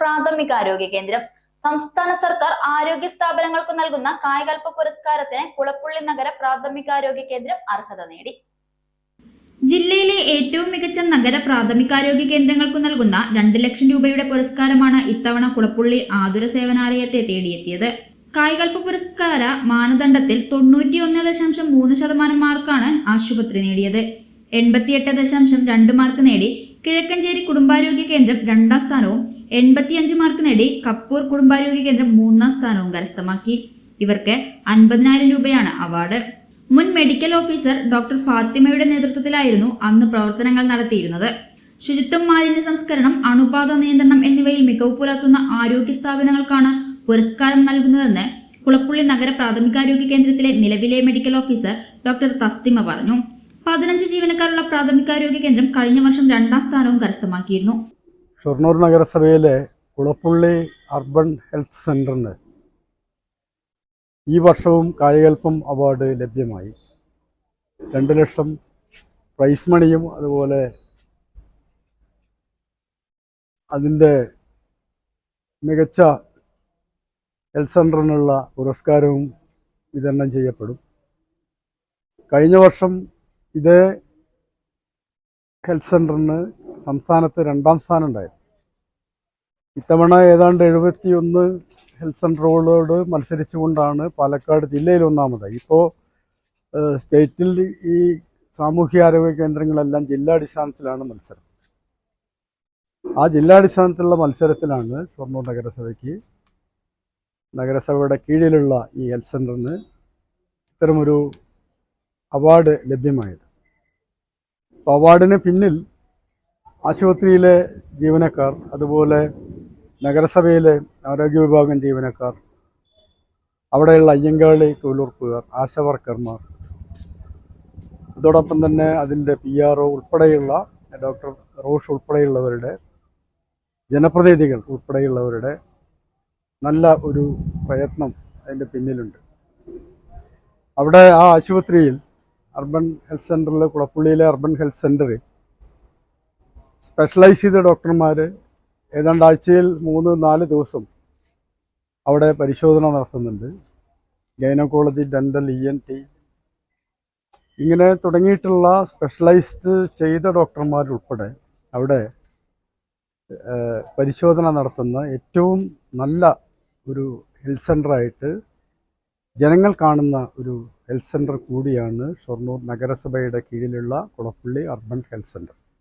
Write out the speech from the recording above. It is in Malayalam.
പ്രാഥമികാരോഗ്യ കേന്ദ്രം. സംസ്ഥാന സർക്കാർ ആരോഗ്യ സ്ഥാപനങ്ങൾക്ക് നൽകുന്ന കായകൽപ്പ പുരസ്കാരത്തിന് കുളപ്പുള്ളി നഗര പ്രാഥമികാരോഗ്യ കേന്ദ്രം അർഹത നേടി. ജില്ലയിലെ ഏറ്റവും മികച്ച നഗര പ്രാഥമികാരോഗ്യ കേന്ദ്രങ്ങൾക്ക് നൽകുന്ന രണ്ട് ലക്ഷം രൂപയുടെ പുരസ്കാരമാണ് ഇത്തവണ കുളപ്പുള്ളി ആതുര സേവനാലയത്തെ തേടിയെത്തിയത്. കായികൽപ്പ പുരസ്കാര മാനദണ്ഡത്തിൽ തൊണ്ണൂറ്റിയൊന്ന് ദശാംശം മൂന്ന് ശതമാനം മാർക്കാണ് ആശുപത്രി നേടിയത്. എൺപത്തിയെട്ട് ദശാംശം രണ്ട് മാർക്ക് നേടി കിഴക്കഞ്ചേരി കുടുംബാരോഗ്യ കേന്ദ്രം രണ്ടാം സ്ഥാനവും എൺപത്തിയഞ്ച് മാർക്ക് നേടി കപ്പൂർ കുടുംബാരോഗ്യ കേന്ദ്രം മൂന്നാം സ്ഥാനവും കരസ്ഥമാക്കി. ഇവർക്ക് അൻപതിനായിരം രൂപയാണ് അവാർഡ്. മുൻ മെഡിക്കൽ ഓഫീസർ ഡോക്ടർ ഫാത്തിമയുടെ നേതൃത്വത്തിലായിരുന്നു അന്ന് പ്രവർത്തനങ്ങൾ നടത്തിയിരുന്നത്. ശുചിത്വം മാലിന്യ സംസ്കരണം അണുബാധ നിയന്ത്രണം എന്നിവയിൽ മികവ് പുലർത്തുന്ന ആരോഗ്യ സ്ഥാപനങ്ങൾക്കാണ് പുരസ്കാരം നൽകുന്നതെന്ന് കുളപ്പുള്ളി നഗര പ്രാഥമികാരോഗ്യ കേന്ദ്രത്തിലെ നിലവിലെ മെഡിക്കൽ ഓഫീസർ ഡോക്ടർ തസ്തിമ പറഞ്ഞു. പതിനഞ്ച് ജീവനക്കാരുള്ള പ്രാഥമികാരോഗ്യ കേന്ദ്രം കഴിഞ്ഞ വർഷം രണ്ടാം സ്ഥാനവും കരസ്ഥമാക്കിയിരുന്നു. ഷൊർണൂർ നഗരസഭയിലെ കുളപ്പുള്ളി അർബൻ ഹെൽത്ത് സെന്ററിന് ഈ വർഷവും കായകൽപ്പം അവാർഡ് ലഭ്യമായി. രണ്ട് ലക്ഷം പ്രൈസ് മണിയും അതുപോലെ അതിന്റെ മികച്ച ഹെൽത്ത് സെന്ററിനുള്ള പുരസ്കാരവും വിതരണം ചെയ്യപ്പെടും. കഴിഞ്ഞ വർഷം ഇതേ ഹെൽത്ത് സെന്ററിന് സംസ്ഥാനത്ത് രണ്ടാം സ്ഥാനം ഉണ്ടായിരുന്നു ഇത്തവണ ഏതാണ്ട് എഴുപത്തിയൊന്ന് ഹെൽത്ത് സെന്ററുകളോട് മത്സരിച്ചുകൊണ്ടാണ് പാലക്കാട് ജില്ലയിൽ ഒന്നാമതായി ഇപ്പോൾ സ്റ്റേറ്റിൽ ഈ സാമൂഹ്യാരോഗ്യ കേന്ദ്രങ്ങളെല്ലാം ജില്ലാടിസ്ഥാനത്തിലാണ് മത്സരം. ആ ജില്ലാടിസ്ഥാനത്തിലുള്ള മത്സരത്തിലാണ് ഷൊർണൂർ നഗരസഭയ്ക്ക് നഗരസഭയുടെ കീഴിലുള്ള ഈ ഹെൽത്ത് സെന്ററിന് ഇത്തരമൊരു അവാർഡ് ലഭ്യമായത്. അവാർഡിന് പിന്നിൽ ആശുപത്രിയിലെ ജീവനക്കാർ അതുപോലെ നഗരസഭയിലെ ആരോഗ്യ വിഭാഗം ജീവനക്കാർ അവിടെയുള്ള അയ്യങ്കാളി തൊഴിലുറപ്പുകാർ ആശാവർക്കർമാർ. അതോടൊപ്പം തന്നെ അതിന്റെ പി ആർ ഒ ഉൾപ്പെടെയുള്ള ഡോക്ടർ റോഷ് ഉൾപ്പെടെയുള്ളവരുടെ ജനപ്രതിനിധികൾ ഉൾപ്പെടെയുള്ളവരുടെ നല്ല ഒരു പ്രയത്നം അതിന്റെ പിന്നിലുണ്ട്. അവിടെ ആ ആശുപത്രിയിൽ അർബൻ ഹെൽത്ത് സെന്ററിൽ കുളപ്പുള്ളിയിലെ അർബൻ ഹെൽത്ത് സെന്ററിൽ സ്പെഷ്യലൈസ് ചെയ്ത ഡോക്ടർമാർ ഏതാണ്ട് ആഴ്ചയിൽ മൂന്ന് നാല് ദിവസം അവിടെ പരിശോധന നടത്തുന്നുണ്ട്. Gynaecology dental E N T ഇങ്ങനെ തുടങ്ങിയിട്ടുള്ള സ്പെഷ്യലൈസ്ഡ് ചെയ്ത ഡോക്ടർമാരുൾപ്പെടെ അവിടെ പരിശോധന നടത്തുന്ന ഏറ്റവും നല്ല ഒരു ഹെൽത്ത് സെന്ററായിട്ട് ജനങ്ങൾ കാണുന്ന ഒരു ഹെൽത്ത് സെന്റർ കൂടിയാണ് ഷൊർണൂർ നഗരസഭയുടെ കീഴിലുള്ള കുളപ്പള്ളി അർബൻ ഹെൽത്ത് സെന്റർ